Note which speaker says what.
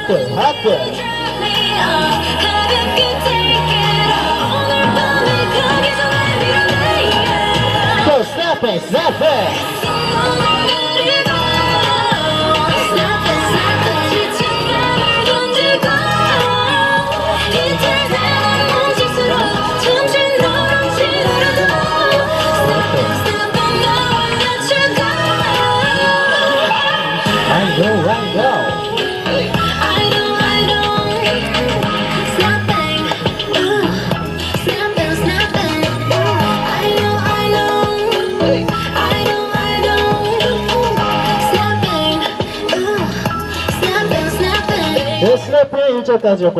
Speaker 1: 핫들 핫들 또 스냅백 스냅백 네 스냅백 1절까지였고요